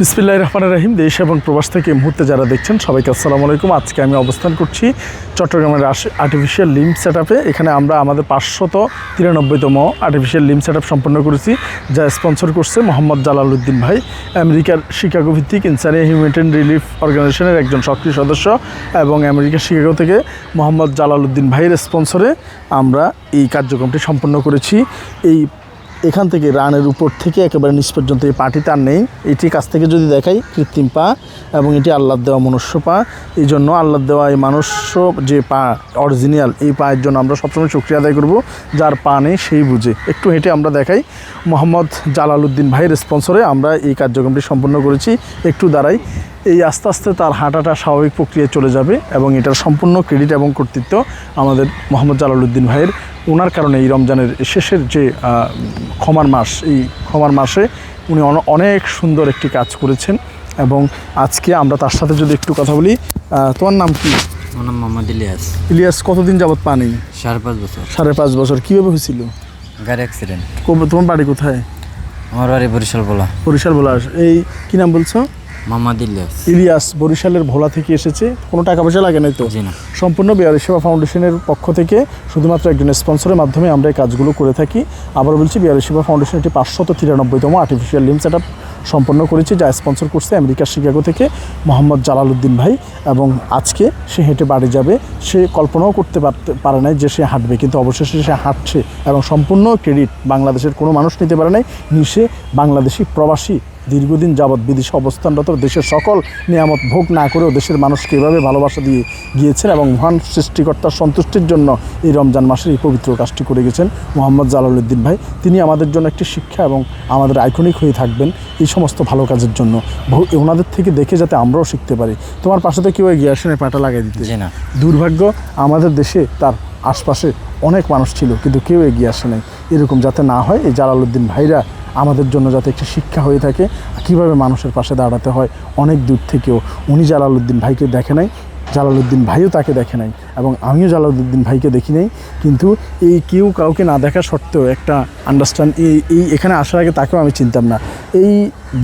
বিসমিল্লাহ রহমান রাহিম, দেশ এবং প্রবাস থেকে মুহূর্তে যারা দেখছেন সবাইকে আসসালামু আলাইকুম। আজকে আমি অবস্থান করছি চট্টগ্রামের আর্টিফিশিয়াল লিম সেট এখানে আমরা আমাদের পাঁচশত তিরানব্বইতম আর্টিফিশিয়াল লিম সেট সম্পন্ন করেছি, যা স্পন্সর করছে মোহাম্মদ জালালউদ্দিন ভাই, আমেরিকার শিকাগো ভিত্তিক ইনসানিয়া হিউম্যানিটেন রিলিফ অর্গানাইজেশনের একজন সক্রিয় সদস্য এবং আমেরিকার শিকাগো থেকে মোহাম্মদ জালালউদ্দিন ভাইয়ের স্পন্সরে আমরা এই কার্যক্রমটি সম্পন্ন করেছি। এই এখান থেকে রানের উপর থেকে একেবারে নিচ পর্যন্ত এই পাটি তার নেই। এটি কাছ থেকে যদি দেখাই, কৃত্রিম পা এবং এটি আল্লাহ দেওয়া মনুষ্য পা। এই জন্য আল্লাহ দেওয়া এই মানুষ্য যে পা অরিজিনাল এই পায়ের জন্য আমরা সবসময় শুক্রিয়া আদায় করব। যার পা নেই, সেই বুঝে। একটু হেঁটে আমরা দেখাই। মোহাম্মদ জালালউদ্দিন ভাইয়ের স্পন্সরে আমরা এই কার্যক্রমটি সম্পন্ন করেছি। একটু দাঁড়াই। এই আস্তে আস্তে তার হাঁটাটা স্বাভাবিক প্রক্রিয়ায় চলে যাবে এবং এটার সম্পূর্ণ ক্রেডিট এবং কর্তৃত্ব আমাদের মোহাম্মদ জালালউদ্দিন ভাইয়ের। ওনার কারণে এই রমজানের শেষের যে ক্ষমার মাস এই ক্ষমার মাসে উনি অনেক সুন্দর একটি কাজ করেছেন এবং আজকে আমরা তার সাথে যদি একটু কথা বলি তোমার নাম কি? আমার নাম মোহাম্মদ ইলিয়াস। ইলিয়াস কতদিন যাবত পানি সাড়ে পাঁচ বছর। সাড়ে পাঁচ বছর। কীভাবে হয়েছিল? গাড়ি অ্যাক্সিডেন্ট তোমার বাড়ি কোথায়? আমার বাড়ি বরিশাল বলা। বরিশাল ভোলা এই কি নাম বলছো? মোহাম্মদ ইলিয়াস ইলিয়াস বরিশালের ভোলা থেকে এসেছে। কোনো টাকা পয়সা লাগে নাই তো? সম্পূর্ণ বিহারি সেবা ফাউন্ডেশনের পক্ষ থেকে শুধুমাত্র একজন স্পন্সরের মাধ্যমে আমরা এই কাজগুলো করে থাকি। আবার বলছি বিহারি সেবা ফাউন্ডেশন একটি পাঁচশত তিরানব্বইতম আর্টিফিশিয়াল লিম সেট সম্পন্ন করেছে যা স্পন্সর করছে আমেরিকার শিকাগো থেকে মোহাম্মদ জালালউদ্দিন ভাই। এবং আজকে সে হেঁটে বাড়ি যাবে। সে কল্পনাও করতে পারতে পারে নাই যে সে হাঁটবে কিন্তু অবশেষে সে হাঁটছে এবং সম্পূর্ণ ক্রেডিট বাংলাদেশের কোনো মানুষ নিতে পারে নাই। নিশে বাংলাদেশি প্রবাসী দীর্ঘদিন যাবৎ বিদেশে অবস্থানরত দেশের সকল নিয়ামত ভোগ না করেও দেশের মানুষকে এভাবে ভালোবাসা দিয়ে গিয়েছেন এবং মহান সৃষ্টিকর্তার সন্তুষ্টির জন্য এই রমজান মাসের এই পবিত্র কাজটি করে গেছেন মোহাম্মদ জালালউদ্দিন ভাই। তিনি আমাদের জন্য একটি শিক্ষা এবং আমাদের আইকনিক হয়ে থাকবেন এই সমস্ত ভালো কাজের জন্য। ওনাদের থেকে দেখে যাতে আমরাও শিখতে পারি। তোমার পাশে তো কেউ এগিয়ে আসে না পাটা লাগাই দিতে। না। দুর্ভাগ্য আমাদের দেশে তার আশপাশে অনেক মানুষ ছিল, কিন্তু কেউ এগিয়ে আসে নাই। এরকম যাতে না হয়, এই জালালউদ্দিন ভাইরা আমাদের জন্য যাতে একটি শিক্ষা হয়ে থাকে কীভাবে মানুষের পাশে দাঁড়াতে হয়, অনেক দূর থেকেও। উনি জালালউদ্দিন ভাইকে দেখে নাই, জালালউদ্দিন ভাইও তাকে দেখে নাই। এবং আমিও জালালউদ্দিন ভাইকে দেখি নাই। কিন্তু এই কেউ কাউকে না দেখা সত্ত্বেও একটা আন্ডারস্ট্যান্ড এই এই এখানে আসার আগে তাকেও আমি চিনতাম না। এই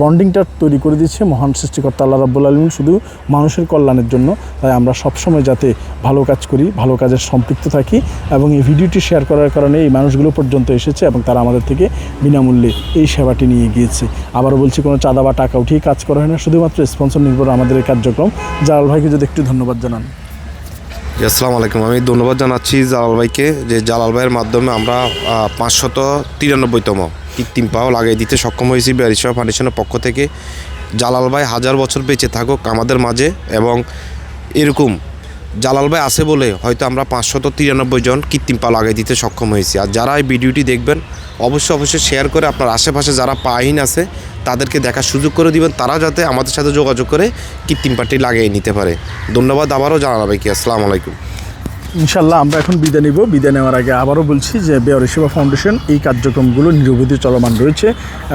বন্ডিংটা তৈরি করে দিচ্ছে মহান সৃষ্টিকর্তা আল্লাহ রাব্বুল আলমিন শুধু মানুষের কল্যাণের জন্য। তাই আমরা সবসময় যাতে ভালো কাজ করি, ভালো কাজের সম্পৃক্ত থাকি এবং এই ভিডিওটি শেয়ার করার কারণে এই মানুষগুলো পর্যন্ত এসেছে এবং তারা আমাদের থেকে বিনামূল্যে এই সেবাটি নিয়ে গিয়েছে। আবারও বলছি, কোনো চাঁদা বা টাকা উঠিয়ে কাজ করা হয় না। শুধুমাত্র স্পন্সর নির্ভর আমাদের এই কার্যক্রম। জালাল ভাইকে যদি একটু ধন্যবাদ জানান। আসসালামু আলাইকুম। আমি ধন্যবাদ জানাচ্ছি জালাল ভাইকে যে জালাল ভাইয়ের মাধ্যমে আমরা পাঁচশত তিরানব্বইতম কৃত্রিম পাও লাগিয়ে দিতে সক্ষম হয়েছি বিহারিসভা ফাউন্ডেশনের পক্ষ থেকে। জালাল ভাই হাজার বছর বেঁচে থাকুক আমাদের মাঝে এবং এরকম জালাল ভাই আছে বলে হয়তো আমরা পাঁচশত তিরানব্বই জন কৃত্রিম পা লাগিয়ে দিতে সক্ষম হয়েছি। আর যারা এই ভিডিওটি দেখবেন, অবশ্যই অবশ্যই শেয়ার করে আপনার আশেপাশে যারা পাহীন আছে তাদেরকে দেখার সুযোগ করে দিবেন, তারা যাতে আমাদের সাথে যোগাযোগ করে কৃত্রিম পাটি লাগিয়ে নিতে পারে। ধন্যবাদ আবারও জানাল ভাইকে আসসালামু আলাইকুম। ইনশাল্লাহ আমরা এখন বিদায় নিব। বিদায় নেওয়ার আগে আবারও বলছি যে বেয়ারি সেবা ফাউন্ডেশন এই কার্যক্রমগুলো নিরবধি চলমান রয়েছে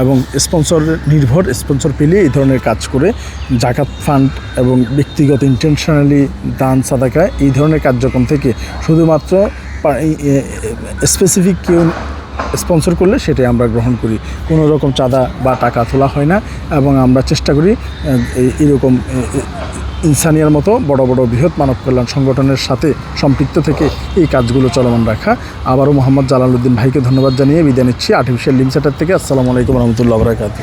এবং স্পন্সর নির্ভর, স্পন্সর পেলে এই ধরনের কাজ করে জাকাত ফান্ড এবং ব্যক্তিগত ইন্টেনশনালি দান সাদাকা এই ধরনের কার্যক্রম থেকে শুধুমাত্র স্পেসিফিক কেউ স্পন্সর করলে সেটাই আমরা গ্রহণ করি। কোনো রকম চাঁদা বা টাকা তোলা হয় না এবং আমরা চেষ্টা করি এরকম ইনসানিয়ার মতো বড় বড় বৃহৎ মানব কল্যাণ সংগঠনের সাথে সম্পৃক্ত থেকে এই কাজগুলো চলমান রাখা। আবারও মোহাম্মদ জালালউদ্দিন ভাইকে ধন্যবাদ জানিয়ে বিদায় নিচ্ছি আর্টিফিশিয়াল লিম সেন্টার থেকে। আসসালামু আলাইকুম রহমতুল্লাহ বরাকাতু